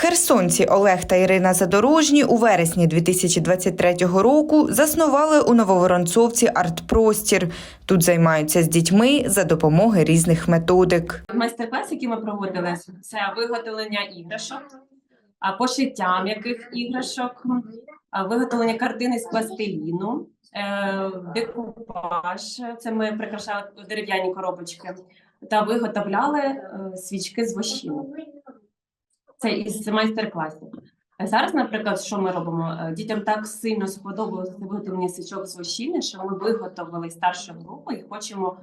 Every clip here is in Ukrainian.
Херсонці Олег та Ірина Задорожні у вересні 2023 року заснували у Нововоронцовці артпростір. Тут займаються з дітьми за допомоги різних методик. Майстер-клас, який ми проводили, це виготовлення іграшок, а пошиття м'яких іграшок, виготовлення картини з пластиліну, е, декупаж. Це ми прикрашали дерев'яні коробочки та виготовляли е, свічки з вощини. Це із майстер-класів. Зараз, наприклад, що ми робимо? Е, Дітям так сильно сподобалося виготовлення свічок з вощини, що ми виготовили старшу групу і хочемо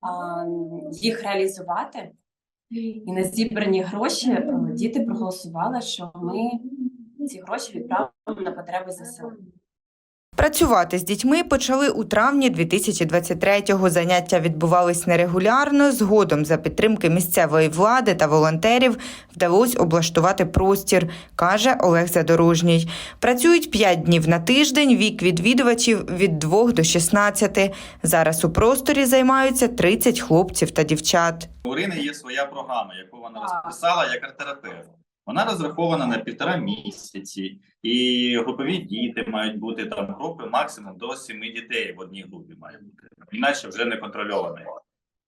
а, їх реалізувати. І на зібрані гроші е, діти проголосували, що ми ці гроші відправимо на потреби ЗСУ. Працювати з дітьми почали у травні 2023-го. Заняття відбувались нерегулярно. Згодом за підтримки місцевої влади та волонтерів вдалося облаштувати простір, каже Олег Задорожній. Працюють 5 днів на тиждень. Вік відвідувачів від 2 до 16. Зараз у просторі займаються 30 хлопців та дівчат. У Ірини є своя програма, яку вона розписала як арт-терапевт. Вона розрахована на півтора місяці, і групові діти мають бути там групи максимум до семи дітей в одній групі має бути. Іначе вже не контрольовано.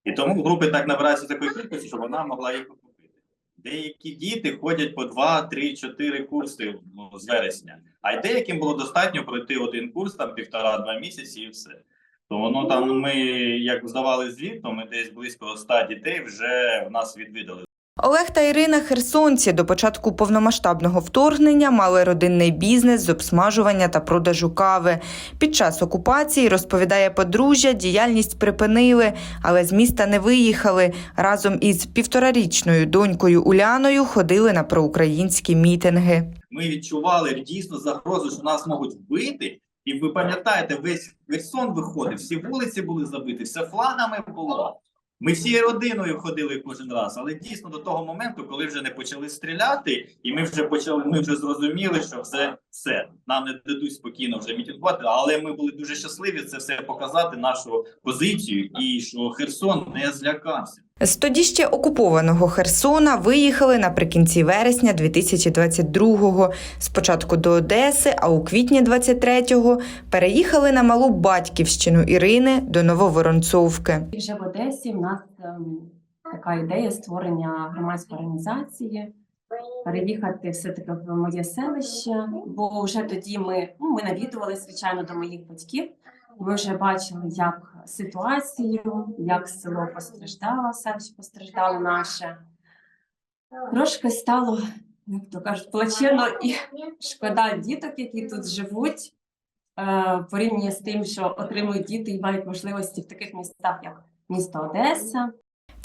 І тому групи так набираються такої кількості, щоб вона могла їх окупити. Деякі діти ходять по 2, 3, 4 курси ну, з вересня, а й деяким було достатньо пройти один курс, там півтора-два місяці і все. То воно там ми як здавали звіт, то ми десь близько 100 дітей вже в нас відвідали. Олег та Ірина Херсонці до початку повномасштабного вторгнення мали родинний бізнес з обсмажування та продажу кави. Під час окупації, розповідає подружжя, діяльність припинили, але з міста не виїхали. Разом із півторарічною донькою Уляною ходили на проукраїнські мітинги. ми відчували дійсно загрозу, що нас можуть вбити. І ви пам'ятаєте, весь Херсон виходив, всі вулиці були забиті, все флагами було. Ми всією родиною ходили кожен раз, але дійсно до того моменту, коли вже не почали стріляти, і ми вже почали, ми вже зрозуміли, що все, все нам не дадуть спокійно вже мітингувати. Але ми були дуже щасливі це все показати, нашу позицію, і що Херсон не злякався. З тоді ще окупованого Херсона виїхали наприкінці вересня 2022-го. Спочатку до Одеси, а у квітні 23-го переїхали на малу батьківщину Ірини до Нововоронцовки. І вже в Одесі в нас ем, така ідея створення громадської організації, переїхати все-таки в моє селище, бо вже тоді ми, ну, ми навідували, звичайно, до моїх батьків. Ми вже бачили, як ситуацію, як село постраждало, селище постраждало наше. Трошки стало, як то кажуть, плачено і шкода діток, які тут живуть, е, порівняно з тим, що отримують діти і мають можливості в таких містах, як місто Одеса.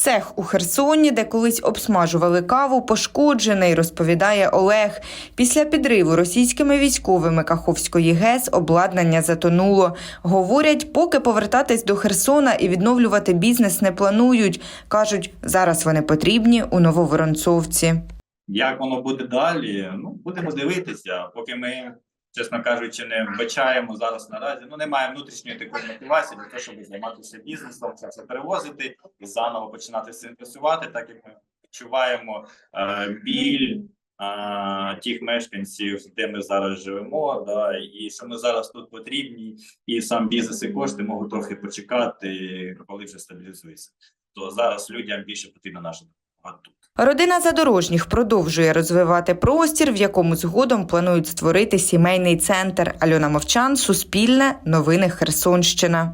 Цех у Херсоні, де колись обсмажували каву, пошкоджений, розповідає Олег. Після підриву російськими військовими Каховської ГЕС обладнання затонуло. Говорять, поки повертатись до Херсона і відновлювати бізнес не планують. Кажуть, зараз вони потрібні у Нововоронцовці. Як воно буде далі? Ну будемо дивитися, поки ми, чесно кажучи, не вбачаємо зараз наразі. Ну немає внутрішньої такої мотивації для того, щоб займатися бізнесом, це все перевозити і заново починати цим так як ми відчуваємо е, біль. е, Тих мешканців, де ми зараз живемо, да, і що ми зараз тут потрібні, і сам бізнес і кошти можуть трохи почекати, коли вже стабілізується. То зараз людям більше потрібна наша допомога. Родина задорожніх продовжує розвивати простір, в якому згодом планують створити сімейний центр. Альона Мовчан, Суспільне, Новини Херсонщина.